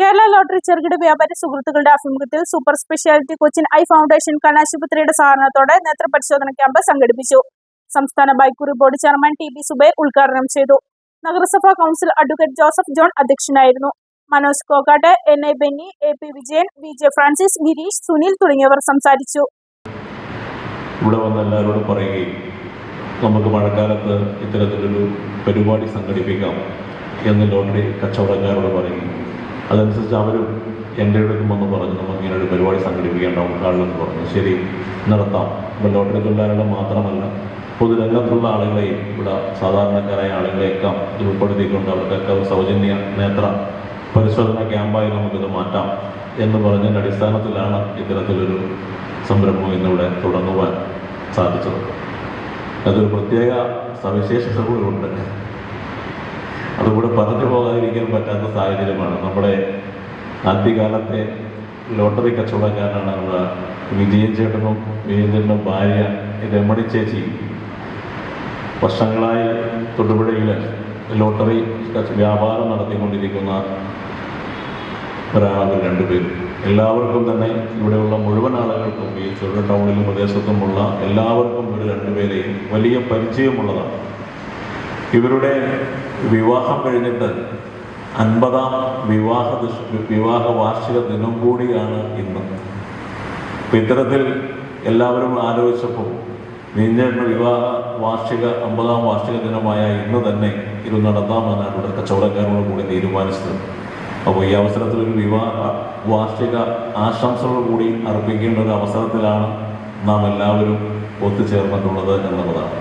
Kerala lottery ചെറുകിട വ്യാപാരി സുഹൃത്തുക്കളുടെ ആഭിമുഖ്യത്തിൽ super speciality Cochin eye foundation കലാശുപത്രിയുടെ സഹകരണത്തോടെ നേത്ര പരിശോധന ക്യാമ്പ് സംഘടിപ്പിച്ചു. സംസ്ഥാന ബൈക്കുറി board chairman T B Zubair ഉദ്ഘാടനം ചെയ്തു. നഗരസഭാ കൗൺസിൽ അഡ്വക്കേറ്റ് ജോസഫ് ജോൺ അധ്യക്ഷനായിരുന്നു. Manoj Kokkat N I Benny A P Vijayan V J Francis Girish Sunil തുടങ്ങിയവർ സംസാരിച്ചു. ഇവിടെ വന്ന് എല്ലാവരോടും പറയുകയും നമുക്ക് മഴക്കാലത്ത് ഇത്തരത്തിലൊരു പരിപാടി സംഘടിപ്പിക്കാം എന്ന് ലോട്ടറി കച്ചവടക്കാരോട് പറയുകയും അതനുസരിച്ച് അവരും എന്റെ അടുത്തും വന്ന് പറഞ്ഞു നമുക്ക് ഇങ്ങനെ ഒരു പരിപാടി സംഘടിപ്പിക്കേണ്ട എന്ന് പറഞ്ഞു. ശരി നടത്താം. ഇപ്പം ലോട്ടറി തൊഴിലാളികളെ മാത്രമല്ല പൊതുരംഗത്തുള്ള ആളുകളെയും ഇവിടെ സാധാരണക്കാരായ ആളുകളെയൊക്കെ ഉൾപ്പെടുത്തിക്കൊണ്ട് അവർക്കൊക്കെ സൗജന്യ നേത്ര പരിശോധന ക്യാമ്പായി നമുക്കിത് മാറ്റാം എന്ന് പറഞ്ഞതിന്റെ അടിസ്ഥാനത്തിലാണ് ഇത്തരത്തിലൊരു സംരംഭം ഇന്നിവിടെ തുടങ്ങുവാൻ സാധിച്ചത്. അതൊരു പ്രത്യേക സവിശേഷത കൂടി ഉണ്ട് അതുകൂടെ പറഞ്ഞു പോകാതിരിക്കാൻ പറ്റാത്ത സാഹചര്യമാണ്. നമ്മുടെ ആദ്യകാലത്തെ ലോട്ടറി കച്ചവടക്കാരനാണ് നമ്മുടെ വിജയൻ ചേട്ടനും വിജയൻ ചേട്ടന്റെ ഭാര്യ രമണി ചേച്ചി. വർഷങ്ങളായി തൊടുപുഴയിൽ ലോട്ടറി വ്യാപാരം നടത്തിക്കൊണ്ടിരിക്കുന്ന ഒരാളാണ് രണ്ടുപേരും എല്ലാവർക്കും തന്നെ ഇവിടെയുള്ള മുഴുവൻ ആളുകൾക്കും ഈ ചെറു ടൗണിലും പ്രദേശത്തുമുള്ള എല്ലാവർക്കും ഇവർ രണ്ടുപേരെയും വലിയ പരിചയമുള്ളതാണ്. ഇവരുടെ വിവാഹം കഴിഞ്ഞിട്ട് അൻപതാം വിവാഹ വിവാഹ വാർഷിക ദിനം കൂടിയാണ് ഇന്ന്. ഇത്തരത്തിൽ എല്ലാവരും ആലോചിച്ചപ്പോൾ നീന്തേണ്ട വിവാഹ വാർഷിക അമ്പതാം വാർഷിക ദിനമായ ഇന്ന് തന്നെ ഇത് നടത്താമെന്നാണ് ഇവിടെ കച്ചവടക്കാരോട് കൂടി തീരുമാനിച്ചത്. അപ്പോൾ ഈ അവസരത്തിൽ ഒരു വിവാഹ വാർഷിക ആശംസകൾ കൂടി അർപ്പിക്കേണ്ട ഒരു അവസരത്തിലാണ് നാം എല്ലാവരും ഒത്തുചേർന്നിട്ടുള്ളത് എന്നുള്ളതാണ്.